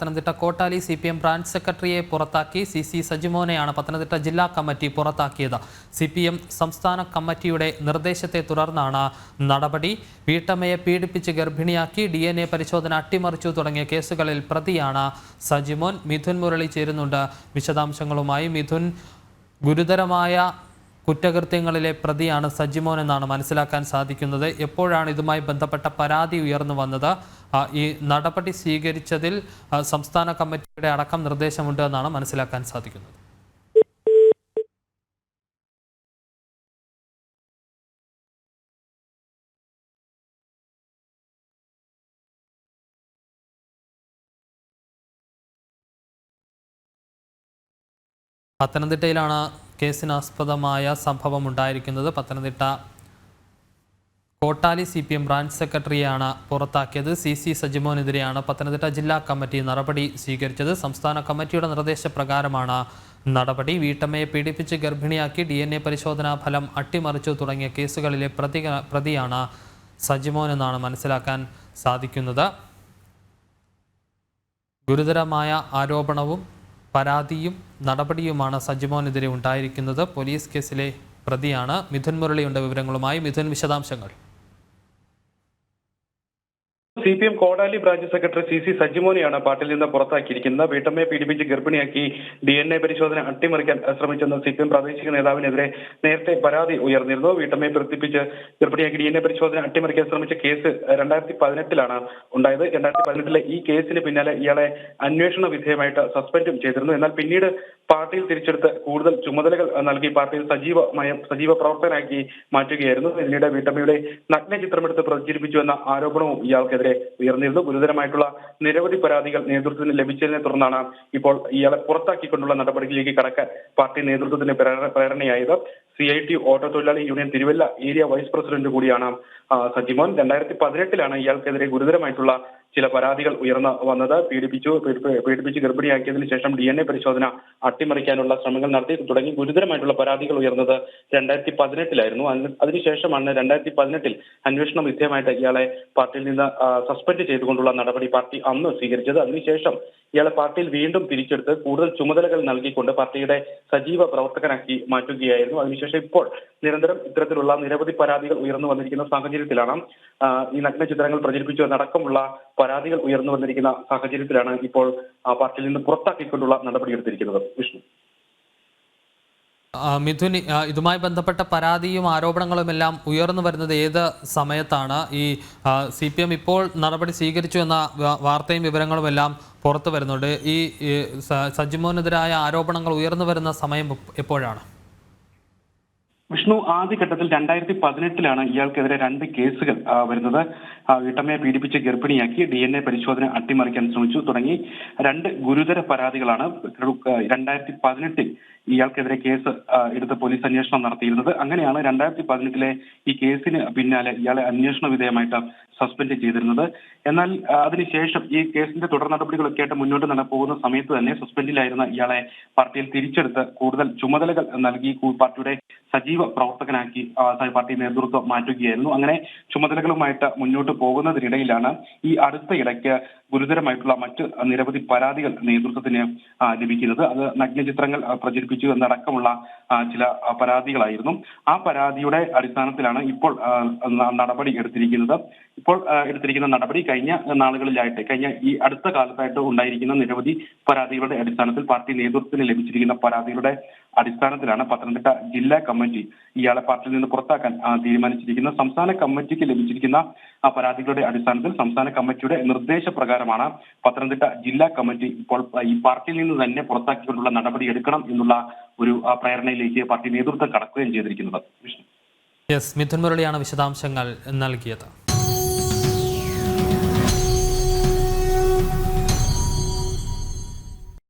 Pathanamthitta Kottali C P M branch സെക്രട്ടറിയെ പുറത്താക്കി C C സജിമോനെയാണ് Pathanamthitta ജില്ലാ കമ്മിറ്റി പുറത്താക്കിയത്. സി പി എം സംസ്ഥാന കമ്മിറ്റിയുടെ നിർദ്ദേശത്തെ തുടർന്നാണ് നടപടി. വീട്ടമ്മയെ പീഡിപ്പിച്ച് ഗർഭിണിയാക്കി ഡി എൻ എ പരിശോധന അട്ടിമറിച്ചു തുടങ്ങിയ കേസുകളിൽ പ്രതിയാണ് സജിമോൻ. മിഥുൻ മുരളി ചേരുന്നുണ്ട്. വിശദാംശങ്ങളുമായി മിഥുൻ. ഗുരുതരമായ കുറ്റകൃത്യങ്ങളിലെ പ്രതിയാണ് സജിമോൻ എന്നാണ് മനസ്സിലാക്കാൻ സാധിക്കുന്നത്. എപ്പോഴാണ് ഇതുമായി ബന്ധപ്പെട്ട പരാതി ഉയർന്നു വന്നത്? ഈ നടപടി സ്വീകരിച്ചതിൽ സംസ്ഥാന കമ്മിറ്റിയുടെ അടക്കം നിർദ്ദേശമുണ്ട് എന്നാണ് മനസ്സിലാക്കാൻ സാധിക്കുന്നത്. പത്തനംതിട്ടയിലാണ് കേസിനാസ്പദമായ സംഭവം ഉണ്ടായിരിക്കുന്നത് Pathanamthitta Kottali C P M branch സെക്രട്ടറിയാണ് പുറത്താക്കിയത്. സി സി സജിമോനെതിരെയാണ് പത്തനംതിട്ട ജില്ലാ കമ്മിറ്റി നടപടി സ്വീകരിച്ചത്. സംസ്ഥാന കമ്മിറ്റിയുടെ നിർദ്ദേശപ്രകാരമാണ് നടപടി. വീട്ടമ്മയെ പീഡിപ്പിച്ച് ഗർഭിണിയാക്കി ഡി എൻ എ പരിശോധനാ ഫലം അട്ടിമറിച്ചു തുടങ്ങിയ കേസുകളിലെ പ്രതി പ്രതിയാണ് സജിമോൻ എന്നാണ് മനസ്സിലാക്കാൻ സാധിക്കുന്നത്. ഗുരുതരമായ ആരോപണവും പരാതിയും നടപടിയുമാണ് സജിമോനെതിരെ ഉണ്ടായിരിക്കുന്നത്. പോലീസ് കേസിലെ പ്രതിയാണ്. മിഥുൻ മുരളിയുണ്ട് വിവരങ്ങളുമായി. മിഥുൻ വിശദാംശങ്ങൾ. C P M Kodali branch secretary C C സജിമോനെയാണ് പാർട്ടിയിൽ നിന്ന് പുറത്താക്കിയിരിക്കുന്നത്. വീട്ടമ്മയെ പീഡിപ്പിച്ച് ഗർഭിണിയാക്കി ഡി എൻ എ പരിശോധന അട്ടിമറിക്കാൻ ശ്രമിച്ചെന്ന് സി പി എം പ്രാദേശിക നേതാവിനെതിരെ നേരത്തെ പരാതി ഉയർന്നിരുന്നു. വീട്ടമ്മയെ പീഡിപ്പിച്ച് ഗർഭിണിയാക്കി ഡി എൻ എ പരിശോധന അട്ടിമറിക്കാൻ ശ്രമിച്ച കേസ് രണ്ടായിരത്തി പതിനെട്ടിലാണ് ഉണ്ടായത്. രണ്ടായിരത്തി പതിനെട്ടിലെ ഈ കേസിന് പിന്നാലെ ഇയാളെ അന്വേഷണ വിധേയമായിട്ട് സസ്പെൻഡും ചെയ്തിരുന്നു. എന്നാൽ പിന്നീട് പാർട്ടിയിൽ തിരിച്ചെടുത്ത് കൂടുതൽ ചുമതലകൾ നൽകി പാർട്ടിയിൽ സജീവമായ സജീവ പ്രവർത്തകനാക്കി മാറ്റുകയായിരുന്നു. പിന്നീട് വീട്ടമ്മയുടെ നഗ്ന ചിത്രമെടുത്ത് പ്രചരിപ്പിച്ചു എന്ന ആരോപണവും ഇയാൾക്കെതിരെ ഉയർന്നിരുന്നു. ഗുരുതരമായിട്ടുള്ള നിരവധി പരാതികൾ നേതൃത്വത്തിന് ലഭിച്ചതിനെ തുടർന്നാണ് ഇപ്പോൾ ഇയാളെ പുറത്താക്കിക്കൊണ്ടുള്ള നടപടികളിലേക്ക് കടക്കാൻ പാർട്ടി നേതൃത്വത്തിന് പ്രേരണ- പ്രേരണയായത്. സി ഐ ടി ഓട്ടോ തൊഴിലാളി union Thiruvalla area vice president കൂടിയാണ് സജിമോൻ. രണ്ടായിരത്തി പതിനെട്ടിലാണ് ഇയാൾക്കെതിരെ ഗുരുതരമായിട്ടുള്ള ചില പരാതികൾ ഉയർന്നു വന്നത്. പീഡിപ്പിച്ചു പീഡിപ്പി- പീഡിപ്പിച്ച് ഗർഭിണിയാക്കിയതിനു ശേഷം ഡി എൻ എ പരിശോധന അട്ടിമറിക്കാനുള്ള ശ്രമങ്ങൾ നടത്തി. തുടങ്ങി ഗുരുതരമായിട്ടുള്ള പരാതികൾ ഉയർന്നത് രണ്ടായിരത്തി പതിനെട്ടിലായിരുന്നു അതിന് അതിനുശേഷമാണ് രണ്ടായിരത്തി പതിനെട്ടിൽ അന്വേഷണം വിധേയമായിട്ട് ഇയാളെ പാർട്ടിയിൽ നിന്ന് സസ്പെൻഡ് ചെയ്തുകൊണ്ടുള്ള നടപടി പാർട്ടി അന്ന് സ്വീകരിച്ചത്. അതിനുശേഷം ഇയാളെ പാർട്ടിയിൽ വീണ്ടും തിരിച്ചെടുത്ത് കൂടുതൽ ചുമതലകൾ നൽകിക്കൊണ്ട് പാർട്ടിയുടെ സജീവ പ്രവർത്തകനാക്കി മാറ്റുകയായിരുന്നു. അതിനുശേഷം ഇപ്പോൾ നിരന്തരം ഇത്തരത്തിലുള്ള നിരവധി പരാതികൾ ഉയർന്നു വന്നിരിക്കുന്ന സാഹചര്യത്തിലാണ് ഈ നഗ്ന ചിത്രങ്ങൾ പ്രചരിപ്പിച്ചു എന്നടക്കമുള്ള പരാതികൾ ഉയർന്നു വന്നിരിക്കുന്ന സാഹചര്യത്തിലാണ് ഇപ്പോൾ പാർട്ടിയിൽ നിന്ന് പുറത്താക്കിക്കൊണ്ടുള്ള നടപടിയെടുത്തിരിക്കുന്നത് വിഷ്ണു. മിഥുൻ ഇതുമായി ബന്ധപ്പെട്ട പരാതിയും ആരോപണങ്ങളും എല്ലാം ഉയർന്നു വരുന്നത് ഏത് സമയത്താണ്? ഈ സി പി എം ഇപ്പോൾ നടപടി സ്വീകരിച്ചു എന്ന വാർത്തയും വിവരങ്ങളും എല്ലാം പുറത്തു വരുന്നുണ്ട്. ഈ സജിമോനെതിരായ ആരോപണങ്ങൾ ഉയർന്നു വരുന്ന സമയം എപ്പോഴാണ്? വിഷ്ണു ആദ്യഘട്ടത്തിൽ രണ്ടായിരത്തി പതിനെട്ടിലാണ് ഇയാൾക്കെതിരെ രണ്ട് കേസുകൾ വരുന്നത്. വീട്ടമ്മയെ പീഡിപ്പിച്ച് ഗർഭിണിയാക്കി ഡി എൻ എ പരിശോധന അട്ടിമറിക്കാൻ ശ്രമിച്ചു തുടങ്ങി. രണ്ട് ഗുരുതര പരാതികളാണ്. രണ്ടായിരത്തി പതിനെട്ടിൽ ഇയാൾക്കെതിരെ കേസ് എടുത്ത് പോലീസ് അന്വേഷണം നടത്തിയിരുന്നത്. അങ്ങനെയാണ് രണ്ടായിരത്തി പതിനെട്ടിലെ ഈ കേസിന് പിന്നാലെ ഇയാളെ അന്വേഷണ വിധേയമായിട്ട് സസ്പെൻഡ് ചെയ്തിരുന്നത്. എന്നാൽ അതിനുശേഷം ഈ കേസിന്റെ തുടർ നടപടികളൊക്കെ ആയിട്ട് മുന്നോട്ട് നട പോകുന്ന സമയത്ത് തന്നെ സസ്പെൻഡിലായിരുന്ന ഇയാളെ പാർട്ടിയിൽ തിരിച്ചെടുത്ത് കൂടുതൽ ചുമതലകൾ നൽകി. പാർട്ടിയുടെ സജീവ പ്രവർത്തകനാക്കി പാർട്ടി നേതൃത്വം മാറ്റുകയായിരുന്നു. അങ്ങനെ ചുമതലകളുമായിട്ട് മുന്നോട്ട് പോകുന്നതിനിടയിലാണ് ഈ അടുത്ത ഇടയ്ക്ക് ഗുരുതരമായിട്ടുള്ള മറ്റ് നിരവധി പരാതികൾ നേതൃത്വത്തിന് ലഭിക്കുന്നത്. അത് നഗ്നചിത്രങ്ങൾ ചിത്രങ്ങൾ പ്രചരിപ്പിച്ചു എന്നടക്കമുള്ള ചില പരാതികളായിരുന്നു. ആ പരാതിയുടെ അടിസ്ഥാനത്തിലാണ് ഇപ്പോൾ നടപടി എടുത്തിരിക്കുന്നത്. ഇപ്പോൾ എടുത്തിരിക്കുന്ന നടപടി കഴിഞ്ഞ നാളുകളിലായിട്ട് കഴിഞ്ഞ ഈ അടുത്ത കാലത്തായിട്ട് ഉണ്ടായിരിക്കുന്ന നിരവധി പരാതികളുടെ അടിസ്ഥാനത്തിൽ പാർട്ടി നേതൃത്വത്തിന് ലഭിച്ചിരിക്കുന്ന പരാതികളുടെ അടിസ്ഥാനത്തിലാണ് പത്തനംതിട്ട ജില്ലാ കമ്മിറ്റി ഇയാളെ പാർട്ടിയിൽ നിന്ന് പുറത്താക്കാൻ തീരുമാനിച്ചിരിക്കുന്നത്. സംസ്ഥാന കമ്മിറ്റിക്ക് ലഭിച്ചിരിക്കുന്ന പരാതികളുടെ അടിസ്ഥാനത്തിൽ സംസ്ഥാന കമ്മിറ്റിയുടെ നിർദ്ദേശപ്രകാരമാണ് പത്തനംതിട്ട ജില്ലാ കമ്മിറ്റി ഇപ്പോൾ ഈ പാർട്ടിയിൽ നിന്ന് തന്നെ പുറത്താക്കിക്കൊണ്ടുള്ള നടപടി എടുക്കണം എന്നുള്ള ഒരു പ്രേരണയിലേക്ക് പാർട്ടി നേതൃത്വം കടക്കുകയും ചെയ്തിരിക്കുന്നത്. യെസ് മിഥുൻ മുരളിയാണ് വിശദാംശങ്ങൾ നൽകിയത്.